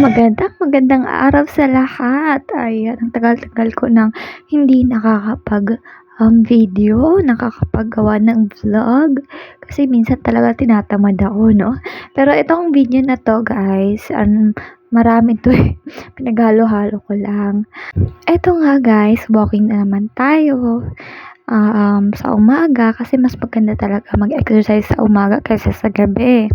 Magandang magandang araw sa lahat. Ayan, ang tagal-tagal ko nang hindi nakakapag um, video, nakakapaggawa ng vlog. Kasi minsan talaga tinatamad ako, no? Pero itong video na to, guys, um, marami to eh. Pinaghalo-halo ko lang. Ito nga, guys, walking na naman tayo. Um, sa umaga kasi mas maganda talaga mag-exercise sa umaga kaysa sa gabi.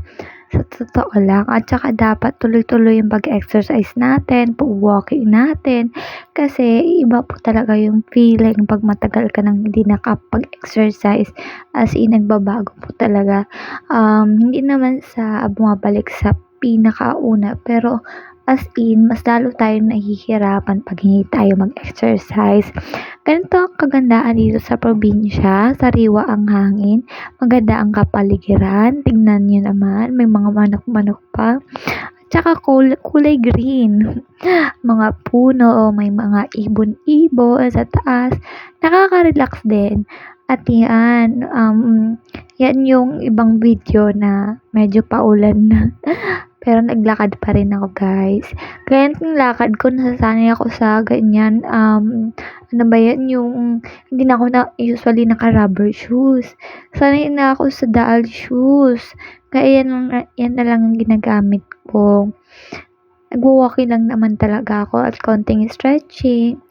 Sa totoo lang at saka dapat tuloy-tuloy yung pag-exercise natin, pag-walking natin kasi iba po talaga yung feeling 'pag matagal ka nang hindi nakapag-exercise as in nagbabago po talaga. Um, hindi naman sa bumabalik sa pinakauna pero as in mas lalo tayong nahihirapan 'pag hindi tayo mag-exercise. Ganito ang kagandahan dito sa probinsya, sariwa ang hangin, maganda ang kapaligiran, tingnan niyo naman may mga manok-manok pa, at saka kul kulay green. Mga puno, may mga ibon-ibon sa taas, nakaka-relax din. At 'yan, um, 'yan yung ibang video na medyo paulan na. Pero naglakad pa rin ako guys. Ganyan lakad ko nasasanay ako sa ganyan, um, ano ba 'yan yung hindi na ako na usually naka-rubber shoes. Sanay na ako sa daal shoes. Kaya 'yan 'yan na lang ang ginagamit ko. Nagwa-walking lang naman talaga ako at konting stretching,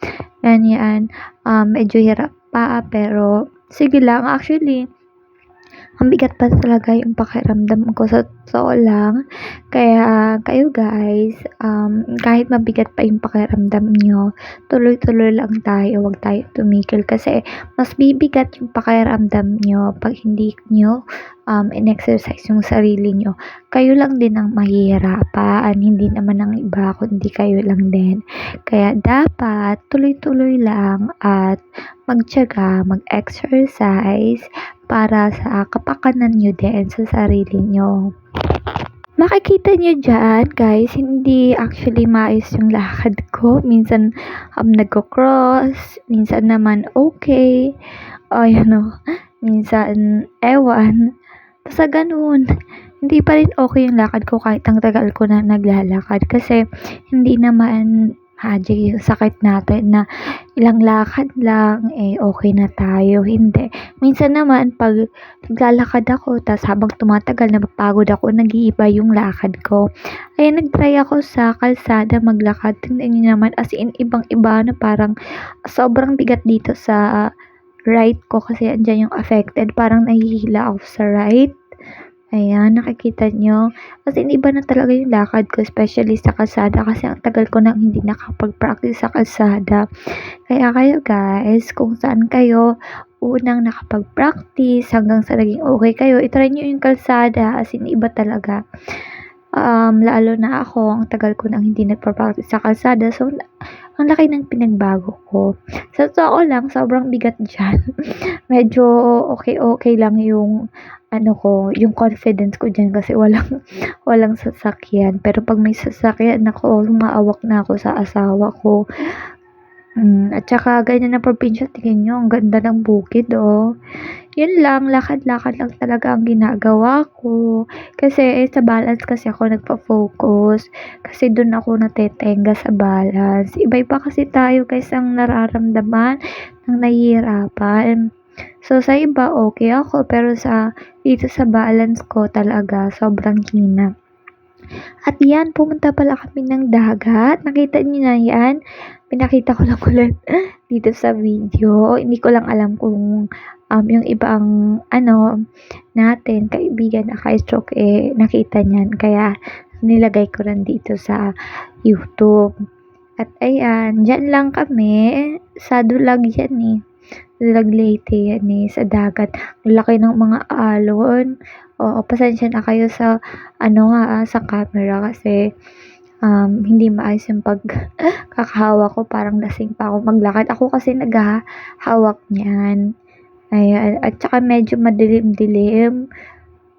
ganyan. Um, medyo hirap pa pero sige lang. Actually ang bigat pa talaga yung pakiramdam ko sa totoo lang. Kaya kayo guys, um, kahit mabigat pa yung pakiramdam niyo, tuloy-tuloy lang tayo, huwag tayo tumigil kasi mas bibigat yung pakiramdam niyo 'pag hindi niyo, um, in-exercise yung sarili niyo. Kayo lang din ang mahihirapan, hindi naman ang iba kundi kayo lang din. Kaya dapat tuloy-tuloy lang at magtiyaga, mag-exercise para sa kapakanan niyo din sa sarili niyo. Makikita niyo diyan guys, hindi actually maayos yung lakad ko. Minsan, um, nagko-cross, minsan naman okay, o ayan o, minsan ewan. Basta gano'n. Hindi pa rin okay yung lakad ko kahit ang tagal ko na naglalakad kasi hindi naman magic yung sakit natin na ilang lakad lang, eh, okay na tayo. Hindi. Minsan naman 'pag naglalakad ako ta's habang tumatagal napapagod ako, nag-iiba yung lakad ko. Kaya nag-try ako sa kalsada maglakad. Tingnan niyo naman as in ibang-iba na parang sobrang bigat dito sa right ko kasi andiyan yung affected. Parang nahihila ako sa right. Ayan, nakikita niyo. As in iba na talaga yung lakad ko especially sa kalsada kasi ang tagal ko nang hindi nakapag-practice sa kalsada. Kaya kayo guys, kung saan kayo unang nakapag-practice hanggang sa naging okay kayo, i-try niyo yung kalsada as in iba talaga. Um, lalo na ako, ang tagal ko nang hindi nagpa-practice sa kalsada. So, ang laki ng pinagbago ko. Sa totoo lang, sobrang bigat diyan. Medyo okay-okay lang yung ano ko, yung confidence ko diyan kasi walang walang sasakyan. Pero 'pag may sasakyan ako, umaawak na ako sa asawa ko. Hmm, at saka ganyan ang probinsya, tingnan niyo ang ganda ng bukid, oh. 'Yun lang, lakad-lakad lang talaga ang ginagawa ko. Kasi eh, sa balance kasi ako nagfo-focus. Kasi dun ako natetenga sa balance. Iba-iba kasi tayo guys ang nararamdaman ng nahihirapan. So, sa iba okay ako pero sa dito sa balance ko talaga sobrang hina. At 'yan, pumunta pala kami ng dagat. Nakita niyo na 'yan? Pinakita ko lang ulit dito sa video. Hindi ko lang alam kung um, yung ibang ano natin, kaibigan na ka-stroke eh nakita niyan. Kaya nilagay ko rin dito sa YouTube. At ayan, diyan lang kami. Sa Dulag yan eh. Dulag Leyte yan eh, sa dagat. Laki ng mga alon. Oo, pasensya na kayo sa ano ha, ah, sa camera kasi um, hindi maayos yung pagkakahawak ko. Parang lasing pa ako maglakad. Ako kasi naghahawak niyan. Ayan, at saka medyo madilim-dilim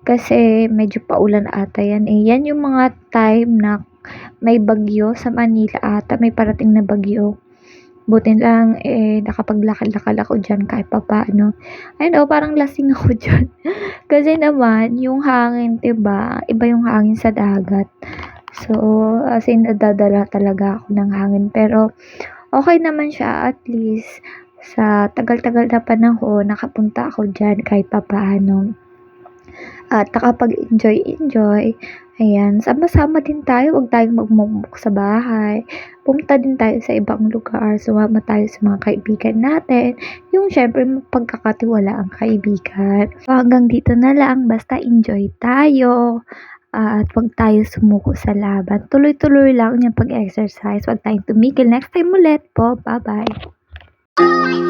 kasi medyo paulan ata yan eh. Yan yung mga time na may bagyo sa Manila ata, may parating na bagyo. Buti lang, eh, nakapaglakad-lakad ako diyan kahit papaano. Ayun oh, parang lasing ako diyan. Kasi naman, yung hangin, 'di ba? Iba yung hangin sa dagat. So, as in nadadala talaga ako ng hangin pero okey naman siya at least sa tagal-tagal na panahon nakapunta ako diyan kahit papaano. At nakapag-enjoy-enjoy, ayan. Sama-sama din tayo, 'wag tayong magmukmok sa bahay. Pumunta din tayo sa ibang lugar, sumama tayo sa mga kaibigan natin, yung siyempre mapagkakatiwalaang kaibigan. So, hanggang dito na lang basta enjoy tayo at 'wag tayo sumuko sa laban. Tuloy-tuloy lang yung pag-exercise, 'wag tayong tumigil. Next time ulit po, Oh,